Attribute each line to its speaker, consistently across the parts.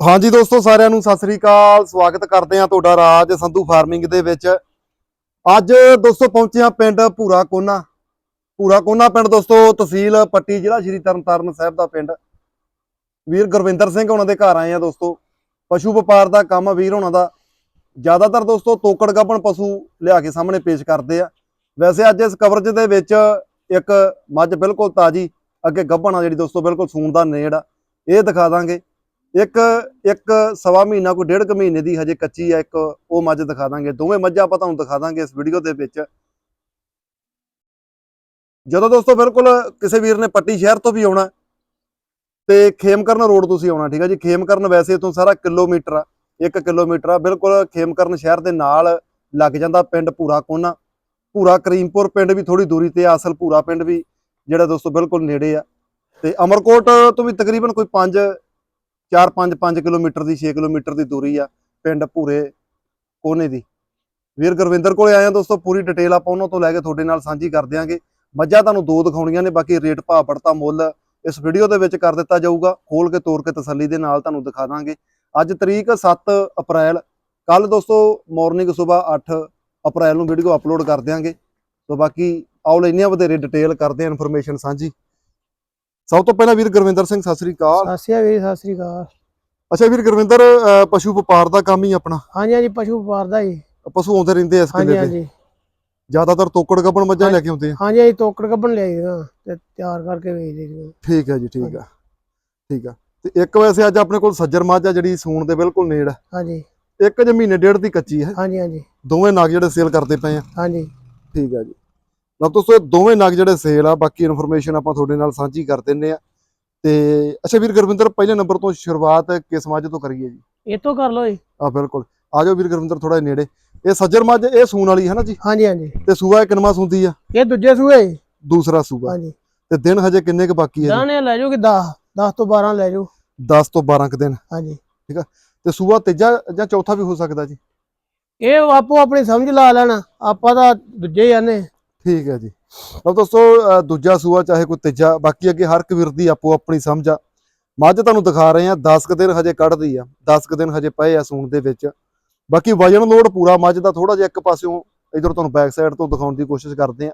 Speaker 1: ਹਾਂਜੀ ਦੋਸਤੋ, ਸਾਰਿਆਂ ਨੂੰ ਸਤਿ ਸ੍ਰੀ ਅਕਾਲ। ਸਵਾਗਤ ਕਰਦੇ ਹਾਂ ਤੁਹਾਡਾ ਰਾਜ ਸੰਧੂ ਫਾਰਮਿੰਗ ਦੇ ਵਿੱਚ। ਅੱਜ ਦੋਸਤੋ, ਪਹੁੰਚੇ ਹਾਂ ਪਿੰਡ ਭੂਰਾ ਕੋਨਾ। ਭੂਰਾ ਕੋਨਾ ਪਿੰਡ ਦੋਸਤੋ, ਤਹਿਸੀਲ ਪੱਟੀ ਜ਼ਿਲ੍ਹਾ ਸ਼੍ਰੀ ਤਰਨਤਾਰਨ ਸਾਹਿਬ ਦਾ ਪਿੰਡ। ਵੀਰ ਗੁਰਵਿੰਦਰ ਸਿੰਘ ਉਹਨਾਂ ਦੇ ਘਰ ਆਏ ਆ ਦੋਸਤੋ। ਪਸ਼ੂ ਵਪਾਰ ਦਾ ਕੰਮ ਵੀਰ ਉਹਨਾਂ ਦਾ। ਜ਼ਿਆਦਾਤਰ ਦੋਸਤੋ, ਤੋਕੜ ਗੱਭਣ ਪਸ਼ੂ ਲਿਆ ਕੇ ਸਾਹਮਣੇ ਪੇਸ਼ ਕਰਦੇ ਆ। ਵੈਸੇ ਅੱਜ ਇਸ ਕਵਰੇਜ ਦੇ ਵਿੱਚ ਇੱਕ ਮੱਝ ਬਿਲਕੁਲ ਤਾਜੀ, ਅੱਗੇ ਗੱਭਣ ਆ ਜਿਹੜੀ ਦੋਸਤੋ, ਬਿਲਕੁਲ ਸੂਣ ਦਾ ਨੇੜ ਆ। ਇਹ ਦਿਖਾ ਦਾਂਗੇ। ਇੱਕ ਇੱਕ ਸਵਾ ਮਹੀਨਾ ਕੋਈ ਡੇਢ ਕੁ ਮਹੀਨੇ ਦੀ ਹਜੇ ਕੱਚੀ ਆ ਇੱਕ ਉਹ ਮੱਝ ਦਿਖਾ ਦਾਂਗੇ। ਦੋਵੇਂ ਮੱਝਾਂ ਆਪਾਂ ਤੁਹਾਨੂੰ ਦਿਖਾ ਦਾਂਗੇ ਇਸ ਵੀਡੀਓ ਦੇ ਵਿੱਚ। ਜਦੋਂ ਦੋਸਤੋ ਬਿਲਕੁਲ ਕਿਸੇ ਵੀਰ ਨੇ ਪੱਟੀ ਸ਼ਹਿਰ ਤੋਂ ਵੀ ਆਉਣਾ ਤੇ ਖੇਮਕਰਨ ਰੋਡ ਤੁਸੀਂ ਆਉਣਾ ਠੀਕ ਆ ਜੀ? ਖੇਮਕਰਨ ਵੈਸੇ ਇਥੋਂ ਸਾਰਾ ਕਿਲੋਮੀਟਰ ਆ 1 ਕਿਲੋਮੀਟਰ ਆ। ਬਿਲਕੁਲ ਖੇਮਕਰਨ ਸ਼ਹਿਰ ਦੇ ਨਾਲ ਲੱਗ ਜਾਂਦਾ ਪਿੰਡ ਭੂਰਾ ਕੋਨਾ। ਭੂਰਾ ਕਰੀਮਪੁਰ ਪਿੰਡ ਵੀ ਥੋੜੀ ਦੂਰੀ ਤੇ ਆ, ਅਸਲ ਭੂਰਾ ਪਿੰਡ ਵੀ ਜਿਹੜਾ ਦੋਸਤੋ ਬਿਲਕੁਲ ਨੇੜੇ ਆ। ਤੇ ਅਮਰਕੋਟ ਤੋਂ ਵੀ ਤਕਰੀਬਨ ਕੋਈ 5 4 5 5 ਕਿਲੋਮੀਟਰ ਦੀ 6 ਕਿਲੋਮੀਟਰ ਦੀ ਦੂਰੀ ਆ ਪਿੰਡ ਭੂਰੇ ਕੋਨੇ ਦੀ। ਵੀਰ ਗੁਰਵਿੰਦਰ ਕੋਲੇ ਆਏ ਆ ਦੋਸਤੋ, ਪੂਰੀ ਡਿਟੇਲ ਆਪਾਂ ਉਹਨਾਂ ਤੋਂ ਲੈ ਕੇ ਤੁਹਾਡੇ ਨਾਲ ਸਾਂਝੀ ਕਰ ਦਿਆਂਗੇ। ਮੱਝਾਂ ਤੁਹਾਨੂੰ ਦੋ ਦਿਖਾਉਣੀਆਂ ਨੇ, ਬਾਕੀ ਰੇਟ ਭਾਅ ਪੜਤਾ ਮੁੱਲ ਇਸ ਵੀਡੀਓ ਦੇ ਵਿੱਚ ਕਰ ਦਿੱਤਾ ਜਾਊਗਾ। ਖੋਲ ਕੇ ਤੋੜ ਕੇ ਤਸੱਲੀ ਦੇ ਨਾਲ ਤੁਹਾਨੂੰ ਦਿਖਾ ਦਾਂਗੇ। ਅੱਜ ਤਰੀਕ 7 ਅਪ੍ਰੈਲ ਕੱਲ ਦੋਸਤੋ ਮਾਰਨਿੰਗ ਸਵੇਰ 8 ਅਪ੍ਰੈਲ ਨੂੰ ਵੀਡੀਓ ਅਪਲੋਡ ਕਰ ਦਿਆਂਗੇ। ਸੋ ਬਾਕੀ ਆਓ ਲੈਨੇ ਆ ਵਧੇਰੇ ਡਿਟੇਲ ਕਰਦੇ ਆ ਇਨਫੋਰਮੇਸ਼ਨ ਸਾਂਝੀ। ਸਭ ਤੋਂ ਪਹਿਲਾਂ ਵੀਰ ਗੁਰਵਿੰਦਰ ਸਿੰਘ ਸਤਿ ਸ੍ਰੀ ਅਕਾਲ।
Speaker 2: ਸਤਿ ਸ਼੍ਰੀ ਅਕਾਲ ਵੀਰ ਸਤਿ ਸ਼੍ਰੀ ਅਕਾਲ।
Speaker 1: ਅੱਛਾ ਵੀਰ ਗੁਰਵਿੰਦਰ ਅਹ ਪਸ਼ੂ ਵਪਾਰ ਦਾ ਕੰਮ ਹੀ ਆਪਣਾ?
Speaker 2: ਹਾਂਜੀ ਹਾਂਜੀ ਪਸ਼ੂ ਵਪਾਰ ਦਾ ਜੀ
Speaker 1: ਪਸ਼ੂ ਆਉਂਦੇ ਰਹਿੰਦੇ ਆ ਇਸ
Speaker 2: ਹਾਂਜੀ
Speaker 1: ਕਿਲੇ ਤੇ?
Speaker 2: ਹਾਂਜੀ।
Speaker 1: ਜ਼ਿਆਦਾਤਰ ਤੋਕੜ ਗੱਬਣ ਮੱਝਾਂ ਲੈ ਕੇ ਆਉਂਦੇ ਆ?
Speaker 2: ਹਾਂਜੀ ਅਸੀਂ ਤੋਕੜ ਕੱਢਣ ਲਿਆਈ ਦੀਆਂ ਤੇ ਤਿਆਰ ਕਰਕੇ ਵੇਚ ਦੇ
Speaker 1: ਠੀਕ ਹੈ ਜੀ ਠੀਕ ਆ। ਠੀਕ ਆ। ਤੇ ਇੱਕ ਵੈਸੇ ਅੱਜ ਆਪਣੇ ਕੋਲ ਸੱਜਰ ਮੱਝ ਆ ਜਿਹੜੀ ਸੂਣ ਦੇ ਬਿਲਕੁਲ ਨੇੜ। ਆ।
Speaker 2: ਹਾਂਜੀ।
Speaker 1: ਇੱਕ ਜੇ ਮਹੀਨੇ ਡੇਢ ਦੀ ਕੱਚੀ ਹੈ।
Speaker 2: ਹਾਂਜੀ ਹਾਂਜੀ।
Speaker 1: ਦੋਵੇਂ ਨਗ ਜਿਹੜੇ ਸੇਲ ਕਰਦੇ ਪਏ ਆ।
Speaker 2: ਹਾਂਜੀ।
Speaker 1: ਠੀਕ ਆ ਜੀ। ਲਓ ਦੋਸਤੋ ਇਹ ਦੋਵੇਂ ਨਗ ਜਿਹੜੇ ਸੇਲ ਆ ਬਾਕੀ ਇਨਫੋਰਮੇਸ਼ਨ ਆਪਾਂ ਤੁਹਾਡੇ ਨਾਲ ਸਾਂਝੀ ਕਰ ਦਿੰਨੇ ਆ। ਤੇ ਅੱਛਾ ਵੀਰ ਗੁਰਵਿੰਦਰ ਪਹਿਲੇ ਨੰਬਰ ਤੋਂ ਸ਼ੁਰੂਆਤ ਕਿਸ ਮੱਝ ਤੋਂ ਕਰੀਏ ਜੀ?
Speaker 2: ਇਹ ਤੋਂ ਕਰ ਲਓ ਜੀ।
Speaker 1: ਆ ਬਿਲਕੁਲ। ਆ ਜਾਓ ਵੀਰ ਗੁਰਵਿੰਦਰ ਥੋੜਾ ਨੇੜੇ। ਇਹ ਸੱਜਰ ਮੱਝ ਇਹ ਸੂਣ ਵਾਲੀ ਹੈ ਨਾ ਜੀ?
Speaker 2: ਹਾਂਜੀ ਹਾਂਜੀ।
Speaker 1: ਤੇ ਸੂਆ ਇਹ ਕਿੰਨਵਾਂ ਸੂੰਦੀ ਆ?
Speaker 2: ਇਹ ਦੂਜੇ ਸੂਏ ਜੀ।
Speaker 1: ਦੂਸਰਾ ਸੂਆ।
Speaker 2: ਹਾਂਜੀ।
Speaker 1: ਤੇ ਦਿਨ ਹਜੇ ਕਿੰਨੇ ਕੁ ਬਾਕੀ ਹੈ
Speaker 2: ਦਾਣੇ ਲੈ ਜਾਓ ਕਿ 10 10 ਤੋਂ 12 ਲੈ ਜਾਓ।
Speaker 1: 10 ਤੋਂ 12 ਕੁ ਦਿਨ।
Speaker 2: ਹਾਂਜੀ।
Speaker 1: ਤੇ ਸੂਆ ਤੀਜਾ ਜਾਂ ਚੌਥਾ ਵੀ ਹੋ ਸਕਦਾ ਜੀ?
Speaker 2: ਇਹ ਆਪੋ ਆਪਣੀ ਸਮਝ ਲਾ ਲੈਣਾ। ਆਪਾਂ ਤਾਂ ਦੂਜੇ ਹੀ ਆਨੇ।
Speaker 1: ਠੀਕ ਹੈ ਜੀ। ਲਓ ਦੋਸਤੋ ਦੂਜਾ ਸੂਆ ਚਾਹੇ ਕੋਈ ਤੀਜਾ, ਬਾਕੀ ਅੱਗੇ ਹਰ ਇੱਕ ਵੀਰ ਦੀ ਆਪੋ ਆਪਣੀ ਸਮਝ ਆ। ਮੱਝ ਤੁਹਾਨੂੰ ਦਿਖਾ ਰਹੇ ਆ 10 ਕੁ ਦਿਨ ਹਜੇ ਕੱਢਦੀ ਆ 10 ਕੁ ਦਿਨ ਹਜੇ ਪਏ ਆ ਸੂਣ ਦੇ ਵਿੱਚ। ਬਾਕੀ ਵਜਨ ਲੋਡ ਪੂਰਾ ਮੱਝ ਦਾ ਥੋੜਾ ਜਿਹਾ ਇੱਕ ਪਾਸਿਓਂ ਇਧਰ ਤੁਹਾਨੂੰ ਬੈਕ ਸਾਈਡ ਤੋਂ ਦਿਖਾਉਣ ਦੀ ਕੋਸ਼ਿਸ਼ ਕਰਦੇ ਆ।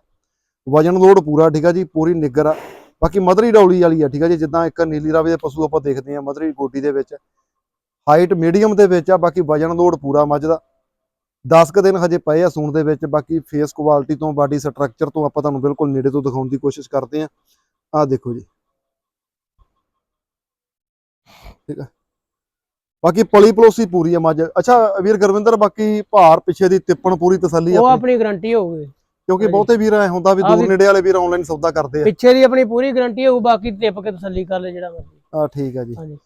Speaker 1: ਵਜਨ ਲੋਡ ਪੂਰਾ, ਠੀਕ ਆ ਜੀ, ਪੂਰੀ ਨਿੱਗਰ ਆ। ਬਾਕੀ ਮਧਰੀ ਡੌਲੀ ਵਾਲੀ ਆ, ਠੀਕ ਆ ਜੀ, ਜਿੱਦਾਂ ਇੱਕ ਨੀਲੀ ਰਾਵੇ ਦੇ ਪਸ਼ੂ ਆਪਾਂ ਦੇਖਦੇ ਆ ਮਧਰੀ ਗੋਡੀ ਦੇ ਵਿੱਚ। ਹਾਈਟ ਮੀਡੀਅਮ ਦੇ ਵਿੱਚ ਆ, ਬਾਕੀ ਵਜਨ ਲੋਡ ਪੂਰਾ ਮੱਝ ਦਾ। 10 ਕੁ ਦਿਨ ਹਜੇ ਪਏ ਆ ਸੂਣ ਦੇ ਵਿੱਚ ਬਾਕੀ ਫੇਸ ਕੁਆਲਿਟੀ ਤੋਂ ਬਾਡੀ ਸਟਰਕਚਰ ਤੋਂ ਆਪਾਂ ਤੁਹਾਨੂੰ ਬਿਲਕੁਲ ਨੇੜੇ ਤੋਂ ਦਿਖਾਉਣ ਦੀ ਕੋਸ਼ਿਸ਼ ਕਰਦੇ ਆ। ਆਹ ਦੇਖੋ ਜੀ। ਠੀਕ ਆ। ਬਾਕੀ ਪਲੀ ਪਲੋਸੀ ਪੂਰੀ ਆ ਮੱਝ। ਅੱਛਾ ਵੀਰ ਗੁਰਵਿੰਦਰ ਬਾਕੀ ਭਾਰ ਪਿੱਛੇ ਦੀ ਤਿੱਪਣ ਪੂਰੀ ਤਸੱਲੀ
Speaker 2: ਉਹ
Speaker 1: ਆਪਣੀ?
Speaker 2: ਗਾਰੰਟੀ ਹੋਊਗੀ।
Speaker 1: ਕਿਉਂਕਿ। ਬਹੁਤੇ ਵੀਰ ਐ ਹੁੰਦਾ ਵੀ ਦੂਰ ਨੇੜੇ ਵਾਲੇ ਵੀਰ ਆਨਲਾਈਨ ਸੌਦਾ ਕਰਦੇ ਆ।
Speaker 2: ਪਿੱਛੇ ਦੀ ਆਪਣੀ ਪੂਰੀ ਗਾਰੰਟੀ ਹੋਊ ਬਾਕੀ ਟਿਪ ਕੇ ਤਸੱਲੀ ਕਰ ਲੈ ਜਿਹੜਾ ਮਰਜ਼ੀ।
Speaker 1: ਆ ਠੀਕ ਆ ਜੀ।
Speaker 2: ਹਾਂਜੀ।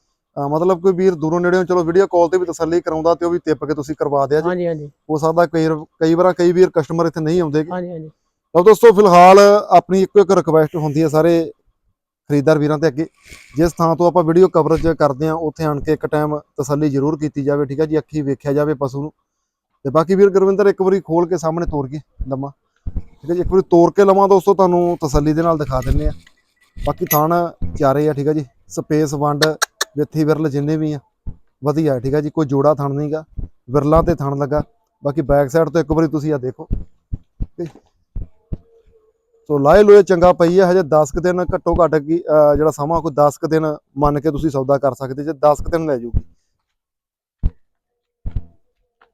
Speaker 1: ਮਤਲਬ ਕੋਈ ਵੀਰ ਦੂਰੋਂ ਨੇੜੇੋਂ ਚਲੋ ਵੀਡੀਓ ਕਾਲ ਤੇ ਵੀ ਤਸੱਲੀ ਕਰਾਉਂਦਾ ਤੇ ਉਹ ਵੀ ਤਿੱਪ ਕੇ ਤੁਸੀਂ ਕਰਵਾ ਦਿਆ ਜੀ।
Speaker 2: ਹਾਂਜੀ ਹਾਂਜੀ।
Speaker 1: ਹੋ ਸਕਦਾ ਕਈ ਕਈ ਵਾਰ ਕਈ ਵੀਰ ਕਸਟਮਰ ਇੱਥੇ ਨਹੀਂ ਆਉਂਦੇ ਗੇ।
Speaker 2: ਹਾਂਜੀ ਹਾਂਜੀ।
Speaker 1: ਲਓ ਦੋਸਤੋ ਫਿਲਹਾਲ ਆਪਣੀ ਇੱਕੋ ਇੱਕ ਰਿਕੁਐਸਟ ਹੁੰਦੀ ਹੈ ਸਾਰੇ ਖਰੀਦਦਾਰ ਵੀਰਾਂ ਤੇ ਅੱਗੇ। ਜਿਸ ਥਾਂ ਤੋਂ ਆਪਾਂ ਵੀਡੀਓ ਕਵਰੇਜ ਕਰਦੇ ਆ ਉੱਥੇ ਆਣ ਕੇ ਇੱਕ ਟਾਈਮ ਤਸੱਲੀ ਜ਼ਰੂਰ ਕੀਤੀ ਜਾਵੇ ਠੀਕ ਹੈ ਜੀ? ਅੱਖੀ ਵੇਖਿਆ ਜਾਵੇ ਪਸ਼ੂ ਨੂੰ। ਤੇ ਬਾਕੀ ਵੀਰ ਗੁਰਵਿੰਦਰ ਇੱਕ ਵਾਰੀ ਖੋਲ ਕੇ ਸਾਹਮਣੇ ਤੋੜ ਕੇ ਲੰਮਾ। ਠੀਕ ਹੈ ਜੀ? ਇੱਕ ਵਾਰੀ ਤੋੜ ਕੇ ਲਵਾਂ ਦੋਸਤੋ ਤੁਹਾਨੂੰ ਤਸੱਲੀ ਦੇ ਨਾਲ ਦਿਖਾ ਦਿੰਨੇ ਆ ਬਾਕੀ ਥਣ ਚਾਰੇ ਆ ਠੀਕ ਹੈ ਜੀ? ਸਪੇਸ ਵੰਡ ਵਿੱਥੀ ਵਿਰਲ ਜਿੰਨੇ ਵੀ ਆ, ਵਧੀਆ, ਠੀਕ ਹੈ ਜੀ, ਕੋਈ ਜੋੜਾ ਥਣ ਨਹੀਂਗਾ ਵਿਰਲਾਂ ਤੇ ਥਣ ਲੱਗਾ, ਬਾਕੀ ਬੈਕ ਸਾਈਡ ਤੋਂ ਇੱਕ ਵਾਰੀ ਤੁਸੀਂ ਆ ਦੇਖੋ। ਸੋ ਲਾਏ ਲੋਏ ਚੰਗਾ ਪਈ ਹੈ ਹਜੇ 10 ਕੁ ਦਿਨ ਘੱਟੋ ਘੱਟ ਜਿਹੜਾ ਸਮਾਂ, ਕੋਈ 10 ਕੁ ਦਿਨ ਮੰਨ ਕੇ ਤੁਸੀਂ ਸੌਦਾ ਕਰ ਸਕਦੇ, ਜੇ 10 ਕੁ ਦਿਨ ਲੈ ਜੂਗੀ।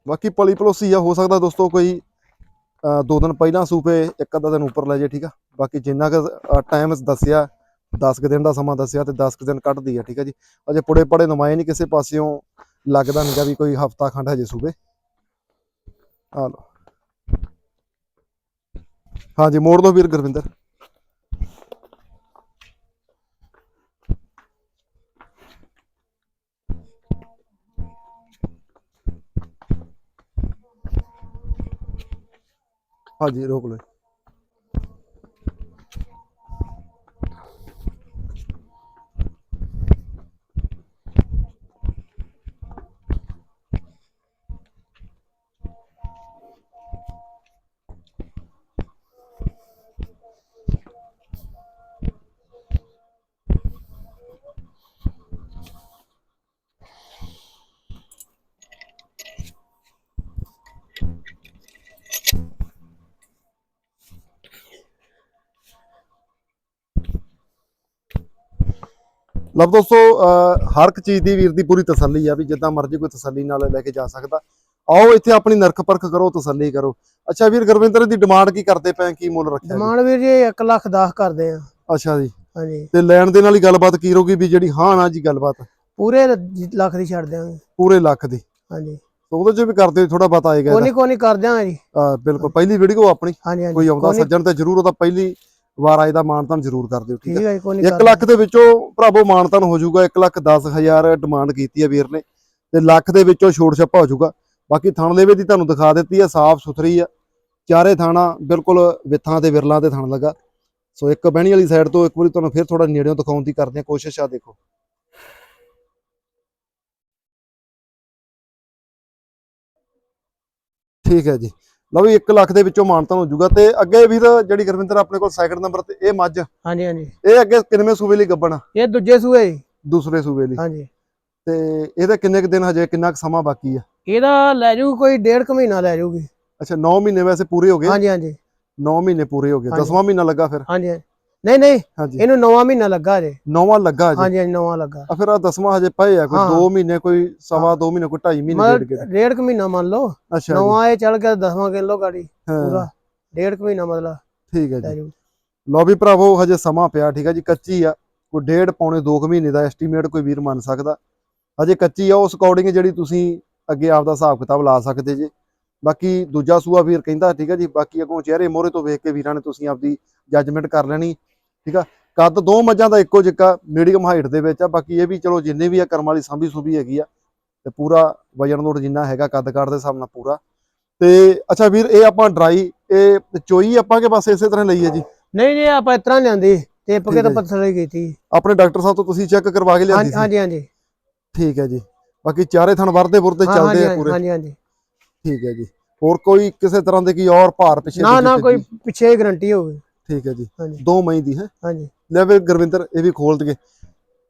Speaker 1: ਬਾਕੀ ਪਲੀ ਪਲੋਸੀ ਆ, ਹੋ ਸਕਦਾ ਦੋਸਤੋ ਕੋਈ, ਅਹ, ਦੋ ਦਿਨ ਪਹਿਲਾਂ ਸੂਪੇ, ਇੱਕ ਅੱਧਾ ਦਿਨ ਉੱਪਰ ਲੈ ਜੇ, ਠੀਕ ਆ। ਬਾਕੀ ਜਿੰਨਾ ਕੁ ਟਾਈਮ ਦੱਸਿਆ 10 ਕੁ ਦਿਨ ਦਾ ਸਮਾਂ ਦੱਸਿਆ ਤੇ 10 ਕੁ ਦਿਨ ਕੱਢਦੀ ਆ, ਠੀਕ ਹੈ ਜੀ। ਅਜੇ ਪੁੜੇ ਪੜੇ ਨਮਾਏ ਨਹੀਂ ਕਿਸੇ ਪਾਸਿਓਂ, ਲੱਗਦਾ ਨਹੀਂਗਾ ਵੀ ਕੋਈ ਹਫਤਾ ਖੰਡ ਹਜੇ ਸੂਬੇ। ਆ ਲਓ। ਹਾਂਜੀ, ਮੋੜ ਦੋ ਵੀਰ ਗੁਰਵਿੰਦਰ। ਹਾਂਜੀ, ਰੋਕ ਲਓ ਲਓ ਦੋਸਤੋ ਹਰ ਇੱਕ ਚੀਜ਼ ਦੀ ਵੀਰ ਦੀ ਪੂਰੀ ਤਸੱਲੀ ਆ ਵੀ ਜਿੱਦਾਂ ਮਰਜ਼ੀ ਕੋਈ ਤਸੱਲੀ ਨਾਲ ਲੈ ਕੇ ਜਾ ਸਕਦਾ। ਆਓ ਇੱਥੇ ਆਪਣੀ ਨਰਕ ਪਰਖ ਕਰੋ ਤਸੱਲੀ ਕਰੋ। ਅੱਛਾ ਵੀਰ ਗੁਰਵਿੰਦਰ ਦੀ ਡਿਮਾਂਡ ਕੀ ਕਰਦੇ ਪਏ ਕੀ ਮੁੱਲ ਰੱਖਿਆ?
Speaker 2: ਡਿਮਾਂਡ ਵੀਰ ਜੀ 1 ਲੱਖ 10 ਕਰਦੇ ਆ।
Speaker 1: ਅੱਛਾ ਜੀ।
Speaker 2: ਹਾਂਜੀ।
Speaker 1: ਤੇ ਲੈਣ ਦੇ ਨਾਲ ਹੀ ਗੱਲਬਾਤ ਕੀ ਰਹੂਗੀ ਵੀ ਜਿਹੜੀ ਹਾਂ ਨਾ ਜੀ ਗੱਲਬਾਤ?
Speaker 2: ਪੂਰੇ ਲੱਖ ਦੀ ਛੱਡ ਦਿਆਂਗੇ।
Speaker 1: ਪੂਰੇ ਲੱਖ ਦੀ।
Speaker 2: ਹਾਂਜੀ।
Speaker 1: ਉਹਦੇ ਚ ਵੀ ਕਰਦੇ ਥੋੜਾ ਬਤ ਆਏਗਾ
Speaker 2: ਕੋਨੀ ਕੋਨੀ ਕਰ ਦਿਆਂਗੇ ਜੀ।
Speaker 1: ਅਹ ਬਿਲਕੁਲ। ਪਹਿਲੀ ਵੀਡੀਓ ਆਪਣੀ। ਕੋਈ ਆਉਂਦਾ ਸੱਜਣ ਤੇ ਜ਼ਰੂਰ ਉਹਦਾ ਪਹਿਲੀ ਵਾਰ ਆਏ ਦਾ ਮਾਨਤਾਨ ਜ਼ਰੂਰ ਕਰ ਦਿਓ ਠੀਕ ਹੈ
Speaker 2: ਠੀਕ ਹੈ। ਜੀ ਕੋਨੀ
Speaker 1: 1 ਲੱਖ ਦੇ ਵਿੱਚੋਂ ਭਰਾਵੋ ਮਾਨਤਾਨ ਹੋ ਜਾਊਗਾ 1 ਲੱਖ 10 ਹਜ਼ਾਰ ਡਿਮਾਂਡ ਕੀਤੀ ਹੈ ਵੀਰ ਨੇ ਤੇ ਲੱਖ ਦੇ ਵਿੱਚੋਂ ਛੋਟ ਛੱਪਾ ਹੋ ਜਾਊਗਾ। ਬਾਕੀ ਥਣ ਲੇਵੇ ਦੀ ਤੁਹਾਨੂੰ ਦਿਖਾ ਦਿੱਤੀ ਹੈ ਸਾਫ਼ ਸੁਥਰੀ ਆ ਚਾਰੇ ਥਾਣਾ ਬਿਲਕੁਲ ਵਿਥਾਂ ਤੇ ਵਿਰਲਾਂ ਤੇ ਥਣ ਲੱਗਾ। ਸੋ ਇੱਕ ਬਹਿਣੀ ਵਾਲੀ ਸਾਈਡ ਤੋਂ ਇੱਕ ਵਾਰੀ ਤੁਹਾਨੂੰ ਫਿਰ ਥੋੜਾ ਨੇੜਿਓਂ ਦਿਖਾਉਣ ਦੀ ਕਰਦੇ ਹਾਂ ਕੋਸ਼ਿਸ਼ ਆ ਦੇਖੋ। ਠੀਕ ਹੈ ਜੀ। ਲਓ ਵੀ 1 ਲੱਖ ਦੇ ਵਿੱਚੋਂ ਮਾਨਤਾਨ ਹੋ ਜਾਊਗਾ ਤੇ ਅੱਗੇ ਵੀਰ ਜਿਹੜੀ ਗੁਰਵਿੰਦਰ ਆਪਣੇ ਕੋਲ ਸੈਕਿੰਡ ਨੰਬਰ ਤੇ ਇਹ ਮੱਝ।
Speaker 2: ਹਾਂਜੀ ਹਾਂਜੀ।
Speaker 1: ਇਹ ਅੱਗੇ ਕਿੰਨਵੇਂ ਸੂਬੇ ਲਈ ਗੱਬਣ?
Speaker 2: ਇਹ ਦੂਜੇ ਜੀ
Speaker 1: ਦੂਸਰੇ ਸੂਬੇ ਲਈ।
Speaker 2: ਹਾਂਜੀ।
Speaker 1: ਤੇ ਇਹਦੇ ਕਿੰਨੇ ਕੁ ਦਿਨ ਹਜੇ ਕਿੰਨਾ ਕੁ ਸਮਾਂ ਬਾਕੀ ਆ?
Speaker 2: ਇਹਦਾ ਲੈ ਜੂ ਕੋਈ ਡੇਢ ਕੁ ਮਹੀਨਾ ਲੈ ਜੂਗੀ
Speaker 1: ਅੱਛਾ 9 ਮਹੀਨੇ ਵੈਸੇ ਪੂਰੇ ਹੋ ਗਏ?
Speaker 2: ਹਾਂਜੀ ਹਾਂਜੀ।
Speaker 1: 9 ਮਹੀਨੇ ਪੂਰੇ ਹੋ ਗਏ।
Speaker 2: ਹਾਂਜੀ।
Speaker 1: 10ਵਾਂ ਮਹੀਨਾ ਲੱਗਾ ਫਿਰ?
Speaker 2: ਹਾਂਜੀ। ਨਹੀਂ ਨਹੀਂ
Speaker 1: ਹਾਂਜੀ।
Speaker 2: ਇਹਨੂੰ ਨੌਵਾਂ ਮਹੀਨਾ ਲੱਗਾ ਜੇ
Speaker 1: 9ਵਾਂ ਲੱਗਾ ਹਜੇ?
Speaker 2: ਹਾਂਜੀ ਹਾਂਜੀ ਨੌਵਾਂ ਲੱਗਾ।
Speaker 1: ਆ ਫਿਰ ਆ 10ਵਾਂ ਹਜੇ ਪਏ ਆ ਕੋਈ
Speaker 2: ਹਾਂ।
Speaker 1: 2 ਮਹੀਨੇ ਕੋਈ ਸਵਾ 2 ਮਹੀਨੇ ਕੋਈ 2.5 ਮਹੀਨੇ ਡੇਢ
Speaker 2: ਮਤਲਬ
Speaker 1: ਗਏ
Speaker 2: ਡੇਢ ਕੁ ਮਹੀਨਾ ਮੰਨ ਲਓ।
Speaker 1: ਅੱਛਾ ਜੀ।
Speaker 2: ਨੌਵਾਂ ਇਹ ਚੱਲ ਗਿਆ ਦਸਵਾਂ ਕਿਲੋ ਗਾੜੀ
Speaker 1: ਹਾਂ,
Speaker 2: ਪੂਰਾ। ਡੇਢ ਕੁ ਮਹੀਨਾ ਮਤਲਬ।
Speaker 1: ਠੀਕ ਹੈ
Speaker 2: ਲੈ
Speaker 1: ਜੀ
Speaker 2: ਜੂ
Speaker 1: ਲਓ ਵੀ ਭਰਾਵੋ ਹਜੇ ਸਮਾਂ ਪਿਆ ਠੀਕ ਹੈ ਜੀ ਕੱਚੀ ਆ। ਕੋਈ ਡੇਢ ਪੌਣੇ 2 ਮਹੀਨੇ ਦਾ ਐਸਟੀਮੇਟ ਕੋਈ ਵੀਰ ਮੰਨ ਸਕਦਾ। ਹਜੇ ਕੱਚੀ ਆ ਉਸ ਅਕੋਰਡਿੰਗ ਜਿਹੜੀ ਤੁਸੀਂ ਅੱਗੇ ਆਪਦਾ ਹਿਸਾਬ ਕਿਤਾਬ ਲਾ ਸਕਦੇ ਜੇ। ਬਾਕੀ ਦੂਜਾ ਸੂਆ ਵੀਰ ਕਹਿੰਦਾ ਠੀਕ ਹੈ ਜੀ ਬਾਕੀ ਅੱਗੋਂ ਚਿਹਰੇ ਮੋਹਰੇ ਤੋਂ ਵੇਖ ਕੇ ਵੀਰਾਂ ਨੇ ਤੁਸੀਂ ਆਪਦੀ ਜੱਜਮੈਂਟ ਕਰ ਲੈਣੀ। ਠੀਕ ਆ? ਕੱਦ ਦੋ ਮੱਝਾਂ ਦਾ ਇੱਕੋ ਜਿੱਕਾ ਮੀਡੀਅਮ ਹਾਈਟ ਦੇ ਵਿੱਚ ਆ। ਬਾਕੀ ਇਹ ਵੀ ਚਲੋ ਜਿੰਨੇ ਵੀ ਆ ਕਰਮ ਵਾਲੀ ਸਾਂਭੀ ਸੁਭੀ ਹੈਗੀ ਆ ਤੇ ਪੂਰਾ ਵਜਨ ਲੋਡ ਜਿੰਨਾ ਹੈਗਾ ਕੱਦ ਕਾਠ ਦੇ ਹਿਸਾਬ ਨਾਲ ਪੂਰਾ। ਤੇ ਅੱਛਾ ਵੀਰ ਇਹ ਆਪਾਂ ਡਰਾਈ ਇਹ ਚੋਈ ਆਪਾਂ ਕੇ ਬਸ ਇਸੇ ਤਰ੍ਹਾਂ ਲਈਏ ਜੀ?
Speaker 2: ਨਹੀਂ ਜੀ ਆਪਾਂ ਇਸ ਤਰ੍ਹਾਂ ਲਿਆਂਦੀ। ਟਿਪ
Speaker 1: ਠੀਕ
Speaker 2: ਕੇ ਤਾਂ
Speaker 1: ਹੈ।
Speaker 2: ਪੱਥਰ ਹੀ ਕੀਤੀ।
Speaker 1: ਆਪਣੇ ਡਾਕਟਰ ਸਾਹਿਬ ਤੋਂ ਤੁਸੀਂ ਚੈੱਕ ਕਰਵਾ ਕੇ ਲਿਆਂਦੀ ਸੀ?
Speaker 2: ਹਾਂਜੀ ਹਾਂਜੀ
Speaker 1: ਠੀਕ ਹੈ ਜੀ। ਬਾਕੀ ਚਾਰੇ ਥਣ ਵਰਦੇ ਵਰਦੇ
Speaker 2: ਹਾਂ,
Speaker 1: ਚੱਲਦੇ ਆ ਪੂਰੇ।
Speaker 2: ਹਾਂਜੀ ਹਾਂਜੀ।
Speaker 1: ਠੀਕ ਹੈ ਜੀ। ਹੋਰ ਕੋਈ ਕਿਸੇ ਤਰ੍ਹਾਂ ਦੇ ਕੀ ਔਰ ਭਾਰ ਪਿੱਛੇ
Speaker 2: ਨਾ ਨਾ ਕੋਈ? ਪਿੱਛੇ ਹੀ ਗਰੰਟੀ ਹੋਵੇ
Speaker 1: ਠੀਕ ਹੈ ਜੀ।
Speaker 2: ਹਾਂਜੀ।
Speaker 1: ਦੋ ਮਈ ਦੀ ਹੈ।
Speaker 2: ਹਾਂਜੀ।
Speaker 1: ਲੈ ਵੀ ਗੁਰਵਿੰਦਰ ਇਹ ਵੀ ਖੋਲ ਦਈਏ।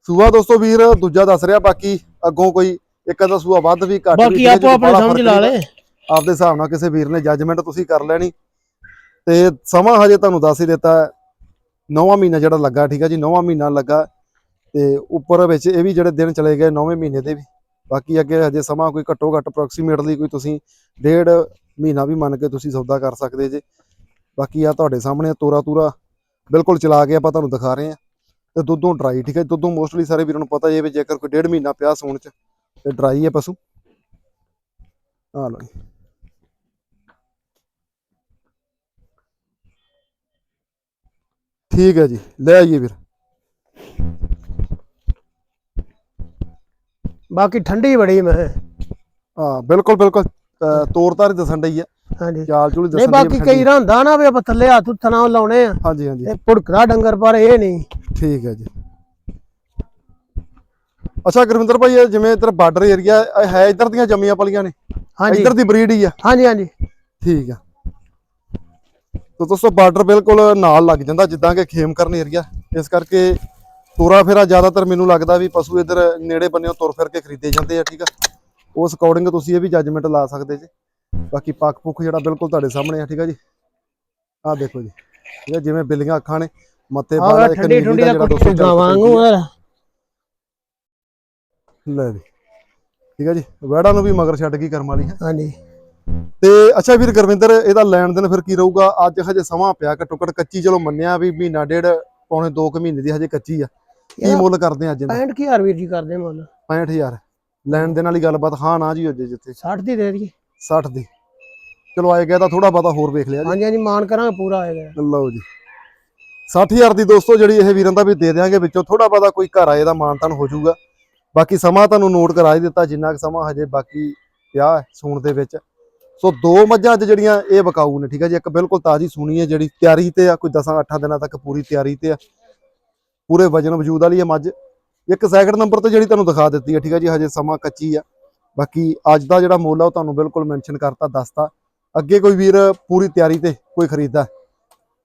Speaker 1: ਸੂਆ ਦੋਸਤੋ ਵੀਰ ਦੂਜਾ ਦੱਸ ਰਿਹਾ ਬਾਕੀ ਅੱਗੋਂ ਕੋਈ ਇੱਕ ਅੱਧਾ ਸੂਆ ਵੱਧ ਵੀ ਘੱਟ ਵੀ
Speaker 2: ਬਾਕੀ ਆਪੋ ਆਪਣੀ ਸਮਝ ਲਾ ਲੈ
Speaker 1: ਆਪਦੇ ਹਿਸਾਬ ਨਾਲ ਕਿਸੇ ਵੀਰ ਨੇ ਜੱਜਮੈਂਟ ਤੁਸੀਂ ਕਰ ਲੈਣੀ। ਤੇ ਸਮਾਂ ਹਜੇ ਤੁਹਾਨੂੰ ਦੱਸ ਹੀ ਦਿੱਤਾ ਨੌਵਾਂ ਮਹੀਨਾ ਜਿਹੜਾ ਲੱਗਾ ਠੀਕ ਹੈ ਜੀ ਨੌਵਾਂ ਮਹੀਨਾ ਲੱਗਾ। ਤੇ ਉੱਪਰ ਵਿੱਚ ਇਹ ਵੀ ਜਿਹੜੇ ਦਿਨ ਚਲੇ ਗਏ ਨੌਵੇਂ ਮਹੀਨੇ ਦੇ ਵੀ। ਬਾਕੀ ਅੱਗੇ ਹਜੇ ਸਮਾਂ ਕੋਈ ਘੱਟੋ ਘੱਟ ਅਪਰੋਕਸੀਮੇਟਲੀ ਕੋਈ ਤੁਸੀਂ ਡੇਢ ਮਹੀਨਾ ਵੀ ਮੰਨ ਕੇ ਤੁਸੀਂ ਸੌਦਾ ਕਰ ਸਕਦੇ ਜੇ। ਬਾਕੀ ਆ ਤੁਹਾਡੇ ਸਾਹਮਣੇ ਤੋਰਾ ਤੂਰਾ ਬਿਲਕੁਲ ਚਲਾ ਕੇ ਆਪਾਂ ਤੁਹਾਨੂੰ ਦਿਖਾ ਰਹੇ ਹਾਂ। ਤੇ ਦੁੱਧੋਂ ਡਰਾਈ ਠੀਕ ਹੈ ਦੁੱਧੋਂ ਮੋਸਟਲੀ ਸਾਰੇ ਵੀਰਾਂ ਨੂੰ ਪਤਾ ਹੈ ਵੀ ਜੇਕਰ ਕੋਈ ਡੇਢ ਮਹੀਨਾ ਪਿਆ ਸੂਣ ਚ ਤੇ ਡਰਾਈ ਹੈ ਪਸ਼ੂ। ਆ ਲਓ ਜੀ। ਠੀਕ ਹੈ ਜੀ ਲੈ ਆਈਏ ਵੀਰ।
Speaker 2: ਬਾਕੀ ਠੰਡੀ ਬੜੀ ਮੈਂ।
Speaker 1: ਹਾਂ ਬਿਲਕੁਲ ਬਿਲਕੁਲ ਤੋਰ ਤਾਰ ਦੱਸਣ ਡਈ ਆ।
Speaker 2: ਹਾਂਜੀ।
Speaker 1: ਚਾਲ ਚੂਲ ਦੱਸਣ
Speaker 2: ਨਹੀਂ
Speaker 1: ਡਈ ਆ
Speaker 2: ਬਾਕੀ ਕਈ ਰਾਂ ਹੁੰਦਾ ਨਾ ਵੀ ਆਪਾਂ ਥੱਲੇ ਹੱਥ ਥਣਾ ਲਾਉਣੇ ਆ।
Speaker 1: ਹਾਂਜੀ ਹਾਂਜੀ।
Speaker 2: ਤੇ ਭੁੜਕਦਾ ਡੰਗਰ ਪਰ ਇਹ ਨਹੀਂ।
Speaker 1: ਠੀਕ ਹੈ ਜੀ। ਅੱਛਾ ਗੁਰਵਿੰਦਰ ਭਾਈ ਇਹ ਜਿਵੇਂ ਇੱਧਰ ਬਾਰਡਰ ਏਰੀਆ ਹੈ ਇੱਧਰ ਦੀਆਂ ਜੰਮੀਆਂ ਪਲੀਆਂ ਨੇ?
Speaker 2: ਹਾਂਜੀ।
Speaker 1: ਇੱਧਰ ਦੀ ਬਰੀਡ ਹੀ ਆ?
Speaker 2: ਹਾਂਜੀ ਹਾਂਜੀ।
Speaker 1: ਠੀਕ ਆ। ਤੋ ਦੋਸਤੋ ਬਾਰਡਰ ਬਿਲਕੁਲ ਨਾਲ ਲੱਗ ਜਾਂਦਾ ਜਿੱਦਾਂ ਕਿ ਖੇਮ ਕਰਨ ਏਰੀਆ। ਇਸ ਕਰਕੇ ਤੁਰਾ ਫੇਰਾ ਜ਼ਿਆਦਾਤਰ ਮੈਨੂੰ ਲੱਗਦਾ ਵੀ ਪਸ਼ੂ ਇੱਧਰ ਨੇੜੇ ਬੰਨਿਓ ਤੁਰ ਫਿਰ ਕੇ ਖਰੀਦੇ ਜਾਂਦੇ ਆ ਠੀਕ ਆ? ਉਸ ਅਕੋਰਡਿੰਗ ਤੁਸੀਂ ਇਹ ਵੀ ਜੱਜਮੈਂਟ ਲਾ ਸਕਦੇ ਜੀ। ਬਾਕੀ ਪੱਕ ਪੁੱਖ ਜਿਹੜਾ ਬਿਲਕੁਲ ਤੁਹਾਡੇ ਸਾਹਮਣੇ ਆ ਠੀਕ ਆ ਜੀ? ਆਹ ਦੇਖੋ ਜੀ ਇਹ ਜਿਵੇਂ ਬਿੱਲੀਆਂ ਅੱਖਾਂ ਨੇ ਮੱਥੇ
Speaker 2: ਆਹ
Speaker 1: ਬਾਲਾ ਇੱਕ
Speaker 2: ਠੰਡੀ ਠੰਡੀ
Speaker 1: ਦਾ
Speaker 2: ਕੁੱਟ
Speaker 1: ਦੋਸਤੋ ਝਲਕ
Speaker 2: ਗਾਵਾਂ
Speaker 1: ਪੈਂਦੀ
Speaker 2: ਵਾਂਗੂ
Speaker 1: ਆ।
Speaker 2: ਯਾਰ।
Speaker 1: ਲੈ ਵੀ ਠੀਕ ਆ ਜੀ ਵੈੜਾ ਨੂੰ ਵੀ ਮਗਰ ਛੱਡ ਗਈ ਕਰਮ ਵਾਲੀ ਹੈ।
Speaker 2: ਹਾਂਜੀ।
Speaker 1: ਤੇ ਅੱਛਾ ਵੀਰ ਗੁਰਵਿੰਦਰ ਇਹਦਾ ਲੈਣ ਦੇਣ ਫਿਰ ਕੀ ਰਹੂਗਾ? ਅੱਜ ਹਜੇ ਸਮਾਂ ਪਿਆ ਘੱਟੋ ਘੱਟ ਕੱਚੀ ਚਲੋ ਮੰਨਿਆ ਵੀ ਮਹੀਨਾ ਡੇਢ ਪੌਣੇ 2 ਕੁ ਮਹੀਨੇ ਦੀ ਹਜੇ ਕੱਚੀ ਆ। ਕੀ ਮੁੱਲ ਕਰਦੇ ਆ ਅੱਜ ਇਹਦਾ?
Speaker 2: 65000 ਵੀਰ ਜੀ ਕਰਦੇ ਮੁੱਲ।
Speaker 1: 65000 ਲੈਣ ਦੇਣ ਵਾਲੀ ਗੱਲਬਾਤ ਹਾਂ ਨਾ ਜੀ ਹੋ ਜੇ ਜਿੱਥੇ।
Speaker 2: 60 ਦੀ ਦੇ ਦਈਏ।
Speaker 1: 60 ਦੀ। ਚਲੋ ਆਏ ਗਿਆ ਤਾਂ ਥੋੜਾ ਬਹੁਤਾ ਹੋਰ ਵੇਖ ਲਿਆ
Speaker 2: ਹਾਂਜੀ ਹਾਂਜੀ ਮਾਨ ਕਰਾਂਗੇ ਪੂਰਾ ਆਏਗਾ
Speaker 1: ਲਓ ਜੀ। 60000 ਦੀ ਦੋਸਤੋ ਜਿਹੜੀ ਇਹ ਵੀਰਾਂ ਦਾ ਵੀ ਦੇ ਦਿਆਂਗੇ ਵਿੱਚੋਂ ਥੋੜਾ ਬਹੁਤਾ ਕੋਈ ਘਰ ਆਏ ਦਾ ਮਾਨਤਾਨ ਹੋ ਜਾਊਗਾ। ਬਾਕੀ ਸਮਾਂ ਤੁਹਾਨੂੰ ਨੋਟ ਕਰਾ ਹੀ ਦਿੱਤਾ ਜਿੰਨਾ ਕੁ ਸਮਾਂ ਹਜੇ ਬਾਕੀ ਪਿਆ ਸੂਣ ਦੇ ਵਿੱਚ। ਸੋ ਦੋ ਮੱਝਾਂ ਅੱਜ ਜਿਹੜੀਆਂ ਇਹ ਵਿਕਾਊ ਨੇ ਠੀਕ ਹੈ ਜੀ? ਇੱਕ ਬਿਲਕੁਲ ਤਾਜ਼ੀ ਸੂਣੀ ਹੈ ਜਿਹੜੀ ਤਿਆਰੀ ਤੇ ਆ ਕੋਈ 10-8 ਦਿਨਾਂ ਤੱਕ ਪੂਰੀ ਤਿਆਰੀ ਤੇ ਆ। ਪੂਰੇ ਵਜਨ ਵਜੂਦ ਵਾਲੀ ਹੈ ਮੱਝ। ਇੱਕ ਸੈਕਿੰਡ ਨੰਬਰ ਤੇ ਜਿਹੜੀ ਤੁਹਾਨੂੰ ਦਿਖਾ ਦਿੱਤੀ ਹੈ ਠੀਕ ਹੈ ਜੀ? ਹਜੇ ਸਮਾਂ ਕੱਚੀ ਆ। ਬਾਕੀ ਅੱਜ ਦਾ ਜਿਹੜਾ ਮੁੱਲ ਆ ਉਹ ਤੁਹਾਨੂੰ ਬਿਲਕੁਲ ਮੈਂਸ਼ਨ ਕਰਤਾ ਦੱਸਤਾ। ਅੱਗੇ ਕੋਈ ਵੀਰ ਪੂਰੀ ਤਿਆਰੀ ਤੇ ਕੋਈ ਖਰੀਦਦਾ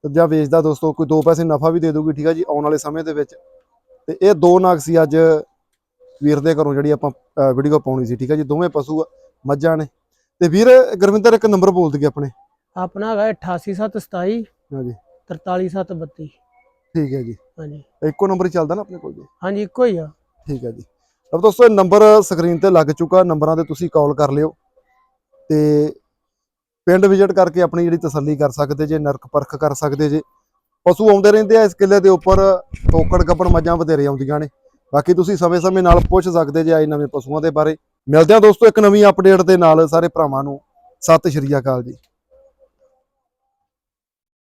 Speaker 1: ਤੇ ਜਾਂ ਵੇਚਦਾ ਦੋਸਤੋ ਕੋਈ ਦੋ ਪੈਸੇ ਨਫਾ ਵੀ ਦੇ ਦੂਗੀ ਠੀਕ ਹੈ ਜੀ ਆਉਣ ਵਾਲੇ ਸਮੇਂ ਦੇ ਵਿੱਚ। ਤੇ ਇਹ ਦੋ ਨਾਗ ਸੀ ਅੱਜ ਵੀਰ ਦੇ ਘਰੋਂ ਜਿਹੜੀ ਆਪਾਂ ਵੀਡੀਓ ਪਾਉਣੀ ਸੀ ਠੀਕ ਹੈ ਜੀ ਦੋਵੇਂ ਪਸ਼ੂ ਆ, ਮੱਝਾਂ ਨੇ। ਤੇ ਵੀਰ ਗੁਰਵਿੰਦਰ ਇੱਕ ਨੰਬਰ ਬੋਲ ਦਈਏ ਆਪਣੇ।
Speaker 2: ਆਪਣਾ ਹੈਗਾ 88727
Speaker 1: ਹਾਂਜੀ
Speaker 2: 43732
Speaker 1: ਠੀਕ ਹੈ ਜੀ।
Speaker 2: ਹਾਂਜੀ।
Speaker 1: ਇੱਕੋ ਨੰਬਰ ਹੀ ਚੱਲਦਾ ਨਾ ਆਪਣੇ ਕੋਲ ਜੀ?
Speaker 2: ਹਾਂਜੀ ਇੱਕੋ ਹੀ ਆ।
Speaker 1: ਠੀਕ ਹੈ ਜੀ। ਅਬ ਦੋਸਤੋ, ਇਹ ਨੰਬਰ ਸਕਰੀਨ ਤੇ ਲੱਗ ਚੁੱਕਾ। ਨੰਬਰਾਂ ਤੇ ਤੁਸੀਂ ਕਾਲ ਕਰ ਲਿਓ ਤੇ ਪਿੰਡ ਵਿਜ਼ਿਟ ਕਰਕੇ ਆਪਣੀ ਜਿਹੜੀ ਤਸੱਲੀ ਕਰ ਸਕਦੇ ਜੇ, ਨਰਕ ਪਰਖ ਕਰ ਸਕਦੇ ਜੇ। ਪਸ਼ੂ ਆਉਂਦੇ ਰਹਿੰਦੇ ਆ ਇਸ ਕਿੱਲੇ ਦੇ ਉੱਪਰ ਟੋਕੜ ਕੱਪੜ ਮੱਝਾਂ ਵਧੇਰੇ ਆਉਂਦੀਆਂ ਨੇ। ਬਾਕੀ ਤੁਸੀਂ ਸਮੇਂ-ਸਮੇਂ ਨਾਲ ਪੁੱਛ ਸਕਦੇ ਜੇ ਆਏ ਨਵੇਂ ਪਸ਼ੂਆਂ ਦੇ ਬਾਰੇ। ਮਿਲਦੇ ਆ ਦੋਸਤੋ ਇੱਕ ਨਵੀਂ ਅਪਡੇਟ ਦੇ ਨਾਲ ਸਾਰੇ ਭਰਾਵਾਂ ਨੂੰ। ਸਤਿ ਸ਼੍ਰੀ ਅਕਾਲ ਜੀ।